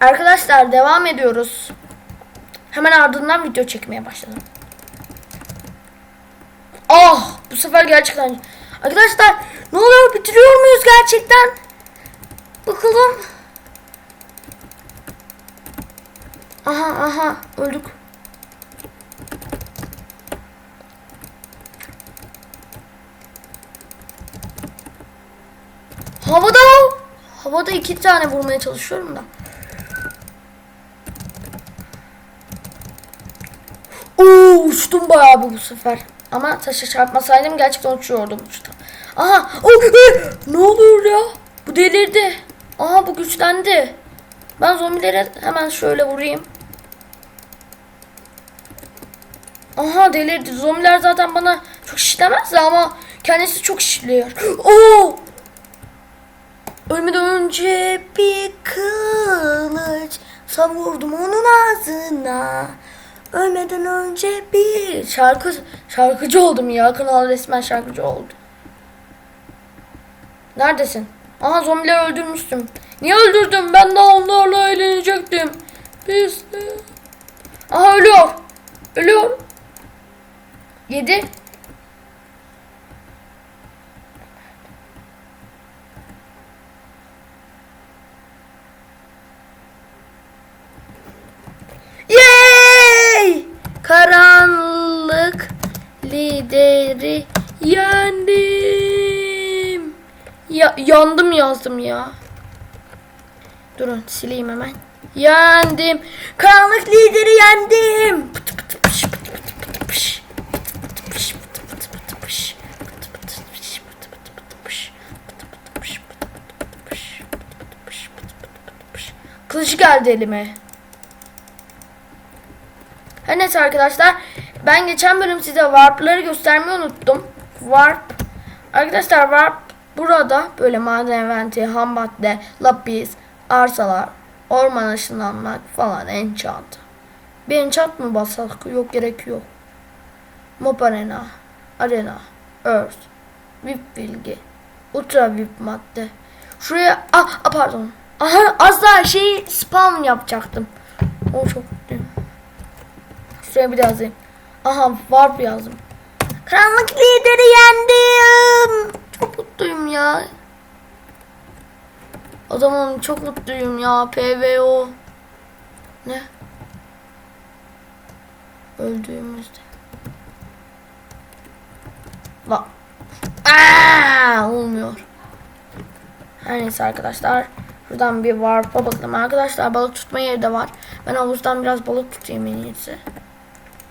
Arkadaşlar devam ediyoruz. Hemen ardından video çekmeye başladım. Ah bu sefer gerçekten. Arkadaşlar ne oluyor bitiriyor muyuz gerçekten? Bakalım. Aha aha öldük. Havada havada iki tane vurmaya çalışıyorum da. Oo uçtum bayağı bu, bu sefer. Ama taşa çarpmasaydım gerçekten uçuyordum uçtum. Aha o ne oluyor ya? Bu delirdi. Aha bu güçlendi. Ben zombilere hemen şöyle vurayım. Aha delirdi. Zombiler zaten bana çok şişlemezdi ama kendisi çok şişliyor. Oo! Ölmeden önce bir kılıç savurdum onun ağzına. Ölmeden önce bir şarkı şarkıcı oldum ya. Kanal resmen şarkıcı oldu. Neredesin? Aha zombileri öldürmüştüm. Niye öldürdüm? Ben daha onlarla eğlenecektim. Biz Aha ölüyor. Ölüyor. Yedi. Yay! Karanlık lideri yendim. Ya yandım yazdım ya. Durun sileyim hemen. Yendim. Karanlık lideri yendim. Kılıcı geldi elime. Her neyse arkadaşlar ben geçen bölüm size warp'ları göstermeyi unuttum. Warp arkadaşlar warp burada böyle maden eventi, ham madde, lapis, arsalar, orman ışınlanmak falan enchant. Bir enchant mı basak? Yok gerek yok. Mob arena, arena, earth, VIP bilgi, ultra VIP madde. Şuraya ah, ah pardon. Aha az daha şey spam yapacaktım. O çok mutluyum. Şuraya bir daha yazayım. Aha warp yazdım. Karanlık lideri yendim. Mutluyum ya. Zaman çok mutluyum ya. PVO. Ne? Öldüğümüzde. Bak. Aa, olmuyor. Her neyse arkadaşlar. Şuradan bir warp'a bakalım. Arkadaşlar balık tutma yeri de var. Ben havuzdan biraz balık tutayım en iyisi.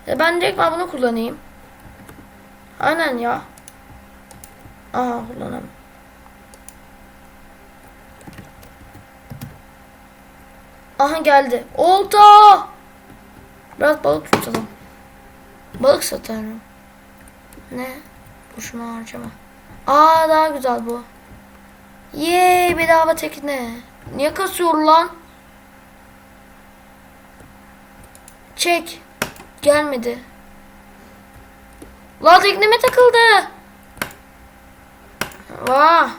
E ben direkt ben bunu kullanayım. Aynen ya. Aha kullanalım. Aha geldi. Olta. Biraz balık tutalım. Balık satarım. Ne? Boşuna harcama. Aa daha güzel bu. Yey bedava tekne. Niye kasıyor lan? Çek. Gelmedi. La tekneme takıldı. Vah.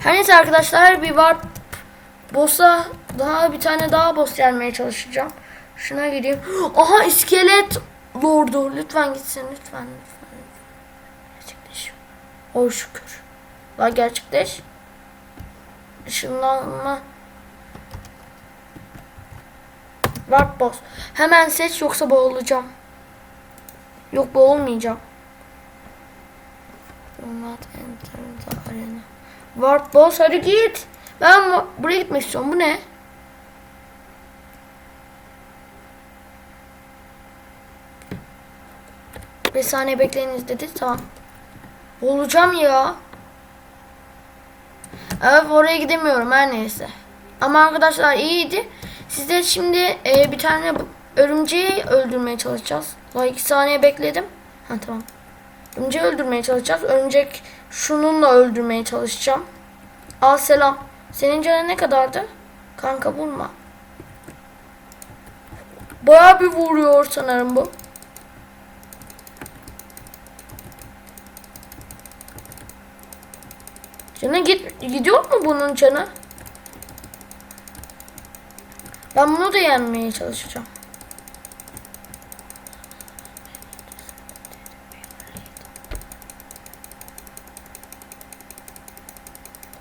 Her neyse arkadaşlar bir var boss'a daha bir tane daha boss gelmeye çalışacağım. Şuna gideyim. Aha iskelet lordu. Lütfen gitsin lütfen lütfen. Gerçekleş. Oh şükür. La gerçekleş. Işınlanma. Warp boss. Hemen seç yoksa boğulacağım. Yok the arena. Warp boss hadi git. Ben bu- buraya gitmek istiyorum. Bu ne? Bir saniye bekleyiniz dedi. Tamam. Olacağım ya. Evet oraya gidemiyorum her neyse. Ama arkadaşlar iyiydi. Size şimdi e, bir tane bu- örümceği öldürmeye çalışacağız. Daha iki saniye bekledim. Ha tamam. Örümceği öldürmeye çalışacağız. Örümcek şununla öldürmeye çalışacağım. Al selam. Senin canın ne kadardı? Kanka vurma. Bayağı bir vuruyor sanırım bu. Canı git gidiyor mu bunun canı? Ben bunu da yenmeye çalışacağım.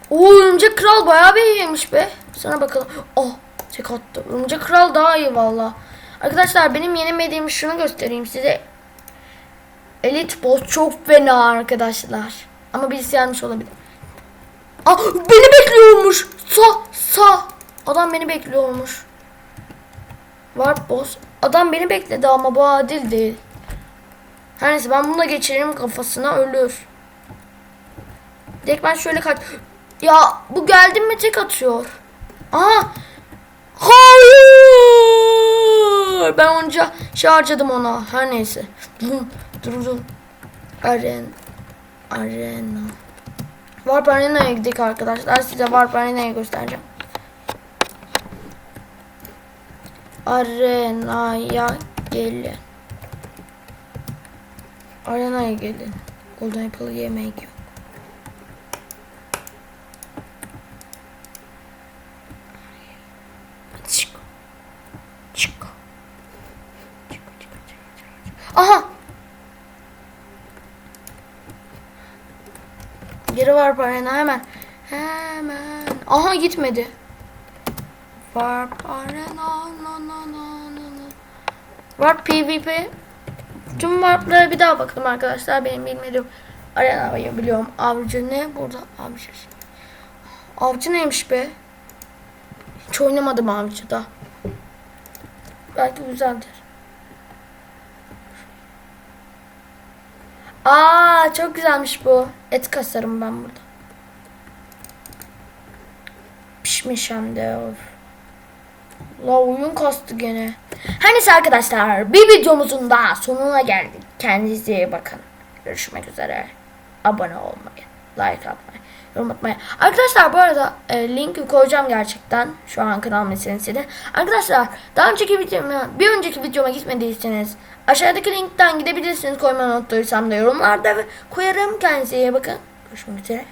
Oo örümcek kral bayağı bir iyiymiş be. Sana bakalım. Oh tek attı. Örümcek kral daha iyi valla. Arkadaşlar benim yenemediğim şunu göstereyim size. Elite boss çok fena arkadaşlar. Ama birisi yenmiş olabilir. Aa beni bekliyormuş. Sa sa. Adam beni bekliyormuş. Warp boss. Adam beni bekledi ama bu adil değil. Her neyse ben bunu da geçiririm kafasına ölür. Direkt ben şöyle kaç... Ya bu geldi mi tek atıyor. Aha. Hayır. Ben onca şey harcadım ona. Her neyse. Durun. Durun. Aren. Arena. Warp Arena'ya gidelim arkadaşlar. Size Warp Arena'yı göstereceğim. Arena'ya gelin. Arena'ya gelin. Golden Apple'ı yemek yok. Var arena hemen. Hemen. Aha gitmedi. Warp arena no no no no. Warp PvP. Tüm warplara bir daha bakalım arkadaşlar. Benim bilmediğim arenayı biliyorum. Avcı ne? Burada avcı. Avcı neymiş be? Hiç oynamadım avcıda. Belki güzeldir. Aa çok güzelmiş bu. Et kasarım ben burada. Pişmiş hem de of. La oyun kastı gene. Her neyse arkadaşlar bir videomuzun daha sonuna geldik. Kendinize iyi bakın. Görüşmek üzere. Abone olmayı, like atmayı, yorum atmayı. Arkadaşlar bu arada e, linki koyacağım gerçekten şu an kanal meselesiyle. Arkadaşlar daha önceki videoma, bir önceki videoma gitmediyseniz aşağıdaki linkten gidebilirsiniz. Koymayı unuttuysam da yorumlarda koyarım. Kendinize iyi bakın. Görüşmek üzere.